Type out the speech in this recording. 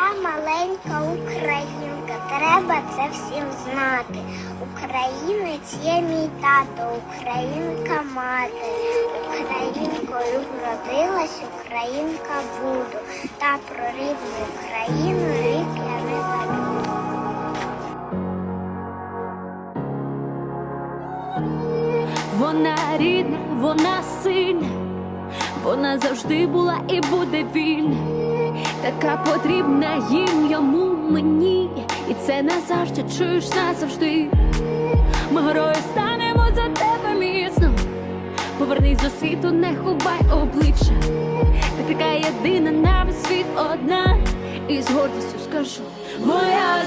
маленька українка, треба це всім знати. Українець є мій тато, українка мати. Українкою вродилась, українка буду. Та про рідну Україну рік я не забуду. Вона рідна, вона сильна, вона завжди була і буде вільна, така потрібна їм, йому, мені, і це назавжди чуєш назавжди. Ми герої станемо за тебе міцно. Повернись до світу, не ховай обличчя. Ти така єдина на світ одна, і з гордістю скажу. Моя